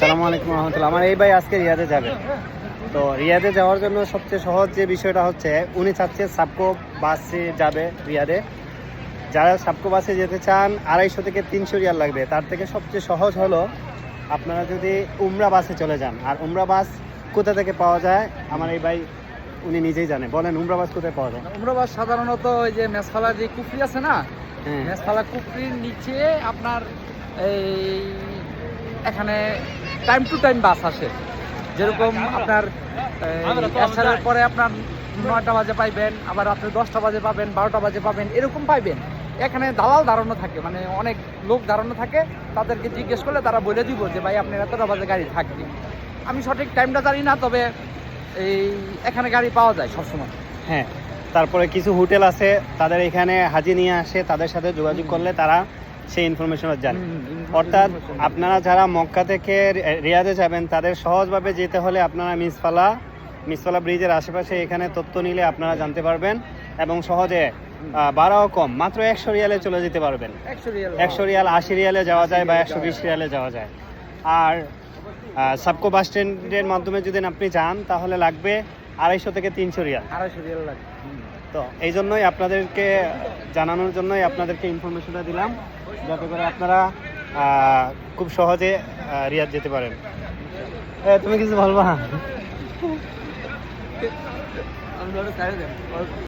সালামু আলাইকুম রহমতুল্লাহ। আমার এই ভাই আজকে রিয়াদে যাবে। তো রিয়াদে যাওয়ার জন্য সবচেয়ে সহজ যে বিষয়টা হচ্ছে উনি চাচ্ছে সাবকো বাসে যাবে রিয়াদে। যারা সাবকো বাসে যেতে চান আড়াইশো থেকে তিনশো রিয়াল লাগবে। তার থেকে সবচেয়ে সহজ হলো আপনারা যদি উমরা বাসে চলে যান। আর উমরা বাস কোথা থেকে পাওয়া যায়? আমার এই ভাই উনি নিজেই জানে। বলেন উমরা বাস কোথায় পাওয়া যায়? উমরাবাদ সাধারণত ওই যে মেসফালা যে কুফরি আছে না? হ্যাঁ। মেসফালা কুফরির নিচে আপনার এই এখানে টাইম টু টাইম বাস আসে। যেরকম আপনার এসারের পরে আপনার নয়টা বাজে পাইবেন, আবার রাত্রে দশটা বাজে পাবেন, বারোটা বাজে পাবেন, এরকম পাইবেন। এখানে দালাল দাঁড়ানো থাকে মানে অনেক লোক দাঁড়ানো থাকে, তাদেরকে জিজ্ঞেস করলে তারা বলে দিব যে, ভাই, আপনার এতটা বাজে গাড়ি থাকবে। আমি সঠিক টাইমটা জানি না, তবে এই এখানে গাড়ি পাওয়া যায় সবসময়। হ্যাঁ তারপরে কিছু হোটেল আছে, তাদের এখানে হাজি নিয়ে আসে, তাদের সাথে যোগাযোগ করলে তারা সেই ইনফরমেশনও জানে অর্থাৎ আপনারা যারা মক্কা থেকে রিয়াদে যাবেন তাদের সহজভাবে যেতে হলে আপনারা মিসফালা মিসফালা ব্রিজের আশেপাশে এখানে তথ্য নিলে আপনারা জানতে পারবেন এবং সহজে বারো কম। মাত্র একশো রিয়ালে চলে যেতে পারবেন। একশো রিয়াল আশি রিয়ালে যাওয়া যায় বা একশো বিশ রিয়ালে যাওয়া যায়। আর সাবকো বাস স্ট্যান্ডের মাধ্যমে যদি আপনি যান তাহলে লাগবে আড়াইশো থেকে তিনশো রিয়াল। আড়াইশো রিয়াল লাগে তো এই জন্যই আপনাদেরকে জানানোর জন্যই আপনাদেরকে ইনফরমেশনটা দিলাম যাতে করে আপনারা খুব সহজে রিয়াদ যেতে পারেন। তুমি কিছু বলবা?